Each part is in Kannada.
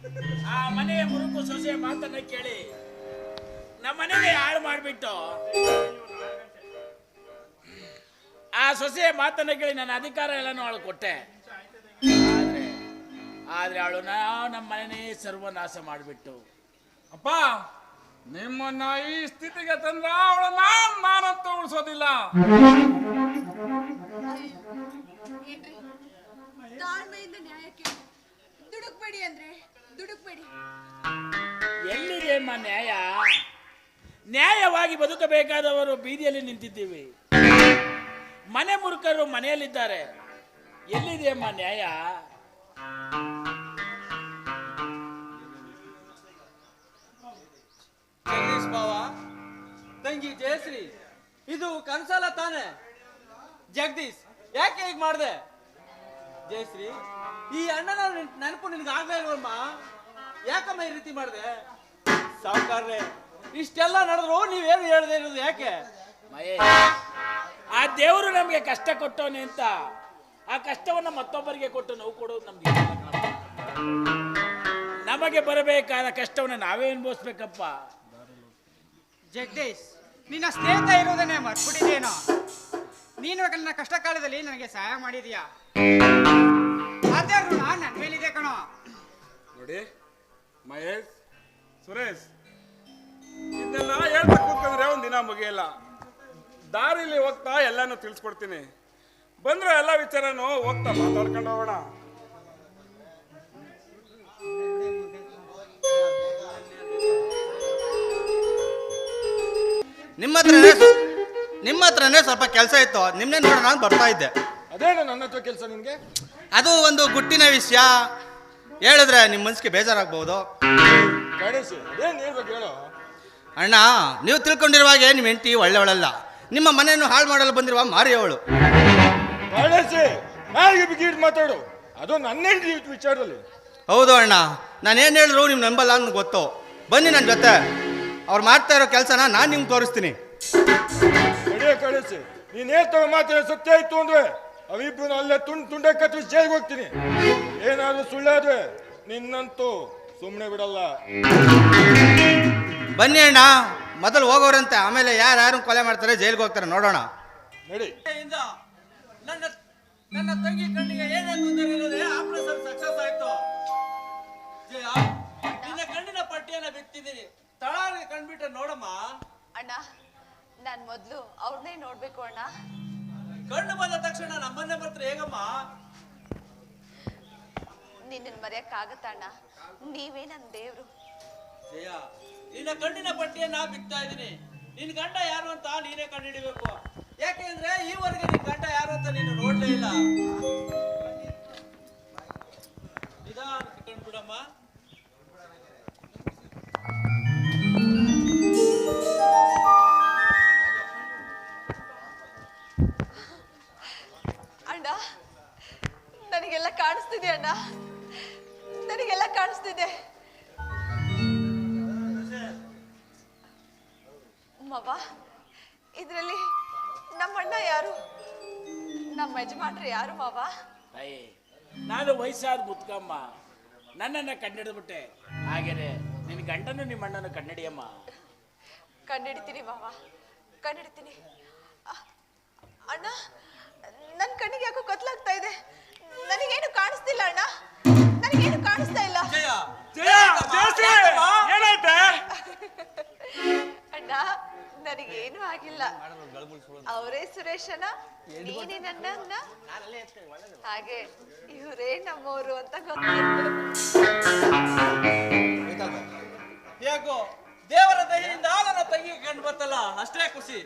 ಆ ಮನೆಯ ಮುರುಕು ಸೊಸೆ ಮಾತನ್ನ ಕೇಳಿ, ನಮ್ಮ ಮನೆಗೆ ಹಾಳು ಮಾಡಿಬಿಟ್ಟು? ಆ ಸೊಸೆಯ ಮಾತನ್ನ ಕೇಳಿ ನನ್ನ ಅಧಿಕಾರ ಎಲ್ಲನೂ ಅವಳು ಕೊಟ್ಟೆ. ಆದ್ರೆ ಅವಳು, ನಾವು ನಮ್ಮ ಮನೆನೇ ಸರ್ವನಾಶ ಮಾಡಿಬಿಟ್ಟು. ಅಪ್ಪ, ನಿಮ್ಮನ್ನ ಈ ಸ್ಥಿತಿಗೆ ತಂದ್ರ ಅವಳು ನಾನ್, ನಾನಂತ ಉಳಿಸೋದಿಲ್ಲ. ತಾಳ್ಮೆಯಿಂದ ನ್ಯಾಯಕ್ಕೆ ದುಡುಕ್ಬೇಡಿ ಅಂದ್ರೆ. ದುಡುಕ್ಬೇಡಿ. ಎಲ್ಲಿದೆ ಅಮ್ಮ ನ್ಯಾಯ? ನ್ಯಾಯವಾಗಿ ಬದುಕಬೇಕಾದವರು ಬೀದಿಯಲ್ಲಿ ನಿಂತಿದ್ದೀವಿ. ಮನೆ ಮುರುಕರು ಮನೆಯಲ್ಲಿದ್ದಾರೆ. ಎಲ್ಲಿದೆ ಅಮ್ಮ ನ್ಯಾಯ? ಜಗದೀಶ್ ಬಾವ ತಂಗಿ ಜಯಶ್ರೀ ಇದು ಕನ್ಸಲ್ಲ ತಾನೆ. ಜಗದೀಶ್ ಯಾಕೆ ಹೀಗೆ ಮಾಡ್ದೆ? ಜಯಶ್ರೀ ಈ ಅಣ್ಣನ ನೆನಪು ನಿನ್ಗೆ ಆಗ್ಲೇ ಇಲ್ವಮ್ಮ ಯಾಕಮ್ಮ ಈ ರೀತಿ ಮಾಡಿದೆ? ಸಾವುಕಾರ್ರೆ ಇಷ್ಟೆಲ್ಲ ನಡೆದ್ರು ನೀವೇನು ಹೇಳ್ದೆ ಇರೋದು ಯಾಕೆ? ಆ ದೇವರು ನಮಗೆ ಕಷ್ಟ ಕೊಟ್ಟವನೆ ಅಂತ ಆ ಕಷ್ಟವನ್ನ ಮತ್ತೊಬ್ಬರಿಗೆ ಕೊಟ್ಟು ನೋವು ಕೊಡೋದು ನಮ್ಗೆ. ನಮಗೆ ಬರಬೇಕಾದ ಕಷ್ಟವನ್ನ ನಾವೇ ಅನುಭವಿಸ್ಬೇಕಪ್ಪ. ಜಗದೀಶ್ ನಿನ್ನ ಸ್ನೇಹಿತ ಇರೋದನ್ನೇ ಮರ್ಬಿಟ್ಟಿದ್ದೇನೋ ನೀನು ನನ್ನ ಕಷ್ಟ ಕಾಲದಲ್ಲಿ ನನಗೆ ಸಹಾಯ ಮಾಡಿದೀಯಾ? ಅದೇ ಋಣ ನನ್ನ ಮೇಲಿದೆ ಕಣೋ. ನೋಡಿ ಮಹೇಶ್ ಸುರೇಶ್ ಇದನ್ನೆಲ್ಲ ಹೇಳ್ತಾ ಕೂತ್ಕೊಂಡ್ರೆ ದಿನ ಮುಗಿಯಲ್ಲ. ದಾರಿಲಿ ಹೋಗ್ತಾ ಎಲ್ಲಾನು ತಿಳಿಸ್ಕೊಡ್ತೀನಿ. ಬಂದ್ರೆ ಎಲ್ಲ ವಿಚಾರನು ಹೋಗ್ತಾ ಮಾತಾಡ್ಕೊಂಡು ಹೋಗೋಣ. ನಿಮ್ಮ ಹತ್ರನೇ ನಿಮ್ಮ ಹತ್ರನೇ ಸ್ವಲ್ಪ ಕೆಲಸ ಇತ್ತು. ನಿಮ್ಮನ್ನೇ ನೋಡೋಣ ಅಂತ ಬರ್ತಾ ಇದ್ದೆ. ಅದೇನು ನನ್ನ ಹತ್ರ ಕೆಲಸ ನಿಮಗೆ? ಅದು ಒಂದು ಗುಟ್ಟಿನ ವಿಷಯ. ಹೇಳಿದ್ರೆ ನಿಮ್ಮ ಮನಸ್ಸಿಗೆ ಬೇಜಾರಾಗ್ಬೋದು ಗಣೇಶ್ ಅದೇನು ಹೇಳ್ಬೇಕು ಹೇಳು. ಅಣ್ಣ ನೀವು ತಿಳ್ಕೊಂಡಿರುವ ಹಾಗೆ ನಿಮ್ಮ ಹೆಂಡತಿ ಒಳ್ಳೆವಳಲ್ಲ ನಿಮ್ಮ ಮನೆಯನ್ನು ಹಾಳು ಮಾಡಲು ಬಂದಿರುವ ಮಾರಿಯವಳು. ಗಣೇಶ್ ಮಾತಾಡು. ಅದು ನನ್ನ ಹೆಂಡತಿ ವಿಚಾರದಲ್ಲಿ. ಹೌದು ಅಣ್ಣ ನಾನು ಏನು ಹೇಳಿದ್ರು ನಿಮ್ಮ ನಂಬಲ್ಲ ಅಂತ ಗೊತ್ತು. ಬನ್ನಿ ನನ್ನ ಜೊತೆ. ಅವ್ರು ಮಾಡ್ತಾ ಇರೋ ಕೆಲಸನ ನಾನು ನಿಮ್ಗೆ ತೋರಿಸ್ತೀನಿ. ಕಳಿಸಿ. ನೀನು ನೀನ್ ಮಾತ್ರ ಮಾತಾಡ ಸತ್ಯ ಇತ್ತು ಅಂದ್ರೆ ಅವಿಬ್ರು ಅಲ್ಲೇ ತುಂಡ್ ತುಂಡೆ ಕತ್ತಿ ಜೈಲ್ಗೆ ಹೋಗ್ತೀನಿ. ಏನಾದ್ರೂ ಸುಳ್ಳಾದ್ರೆ ನಿನ್ನಂತೂ ಸುಮ್ಮನೆ ಬಿಡಲ್ಲ. ಬನ್ನಿ ಅಣ್ಣ ಮೊದಲು ಹೋಗೋರಂತೆ ಆಮೇಲೆ ಯಾರ್ಯಾರು ಕೊಲೆ ಮಾಡ್ತಾರೆ ಜೈಲಿಗೆ ಹೋಗ್ತಾರೆ ನೋಡೋಣ. ನಡಿ. ನನ್ನ ನನ್ನ ತಂಗಿ ಕಣ್ಣಿಗೆ ಏನೇ ತೊಂದರೆ ಇಲ್ಲದೆ ಆಪರೇಷನ್ ಸಕ್ಸಸ್ ಆಯ್ತು. ಜಯ ನಿನ್ನ ಕಣ್ಣಿನ ಪಟ್ಟಿಯನ್ನ ಬಿತ್ತಿದ್ದೀನಿ. ಕಂಡ್ಬಿಟ್ರೆ ನೋಡಮ್ಮ. ಅಣ್ಣ ನಾನ್ ಮೊದ್ಲು ಅವ್ರನ್ನೇ ನೋಡ್ಬೇಕು ಅಣ್ಣ. ಕಣ್ಣು ಬಂದ ತಕ್ಷಣ ನಮ್ಮನ್ನೇ ಬರ್ತಾರೆ ಹೇಗಮ್ಮ? ನಿನ್ನ ಮರೆಯಕ್ ಅಣ್ಣ. ನೀವೇ ನನ್ ದೇವ್ರು. ಜಯ ನಿನ್ನ ಕಣ್ಣಿನ ಪಟ್ಟಿಯನ್ನ ಬಿಗ್ತಾ ಇದ್ದೀನಿ. ನಿನ್ ಗಂಡ ಯಾರು ಅಂತ ನೀನೇ ಕಂಡುಹಿಡಿಬೇಕು ಯಾಕೆಂದ್ರೆ ಈವರೆಗೆ ನಿನ್ ಗಂಡ ಯಾರು ಅಂತ ನೀನು ನೋಡ್ಲೇ ಇಲ್ಲ. ಕಾಣಿಸ್ತಿದೆ ಅಣ್ಣ ನನಗೆಲ್ಲ ಕಾಣಿಸ್ತಿದೆ. ಮವ ಇದ್ರಲ್ಲಿ ನಮ್ಮಣ್ಣ ಯಾರು? ನಮ್ಮ ಯಜಮಾನ್ರು ಯಾರು ಮಾವ? ತಾಯಿ ನಾನು ವಯಸ್ಸಾದ ಮುತ್ಕಮ್ಮ. ನನ್ನನ್ನ ಕಂಡಿಡಿದ್ಬಿಟ್ಟೆ ಹಾಗೇನೆ ನಿನ್ನ ಗಂಡನು ನಿಮ್ಮ ಅಣ್ಣನ ಕನ್ನಡಿಯಮ್ಮ ಕಂಡಿಡ್ತೀನಿ ಮಾವ ಕಂಡಿಡ್ತೀನಿ ಅಣ್ಣ ನನ್ನ ಕಣ್ಣಿಗೆ ಯಾಕೋ ಕತ್ಲಾಗ್ತಾ ಇದೆ ನನಗೇನು ಕಾಣಿಸ್ತಿಲ್ಲ ಅಣ್ಣ ನನಗೇನು ಕಾಣಿಸ್ತಾ ಇಲ್ಲ. ಜಯ. ಜಯ ಜಯಶ್ರೀ ಏನಾಯ್ತೆ ಅಣ್ಣ ನನಗೇನು ಆಗಿಲ್ಲ. ಅವರೇ ಸುರೇಶನ ನೀನೇ ನನ್ನ ಹಾಗೆ ಇವರೇ ನಮ್ಮವರು ಅಂತ ಗೊತ್ತಾಯ್ತು. ಹೇಗೋ ದೇವರ ದಯೆಯಿಂದ ನನ್ನ ತಂಗಿ ಕಂಡು ಬರ್ತಲ್ಲ ಅಷ್ಟೇ ಖುಷಿ.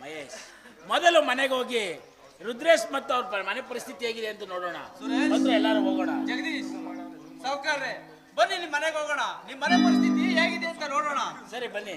ಮಹೇಶ್ ಮೊದಲು ಮನೆಗೆ ಹೋಗಿ ರುದ್ರೇಶ್ ಮತ್ತು ಅವ್ರ ಮನೆ ಪರಿಸ್ಥಿತಿ ಹೇಗಿದೆ ಅಂತ ನೋಡೋಣ. ಬಂದ್ರೆ ಎಲ್ಲರೂ ಹೋಗೋಣ. ಜಗದೀಶ್ ಸಾವುಕಾರ್ರೆ ಬನ್ನಿ ನಿಮ್ಮ ಮನೆಗೆ ಹೋಗೋಣ. ನಿಮ್ಮ ಮನೆ ಪರಿಸ್ಥಿತಿ ಹೇಗಿದೆ ಅಂತ ನೋಡೋಣ. ಸರಿ ಬನ್ನಿ.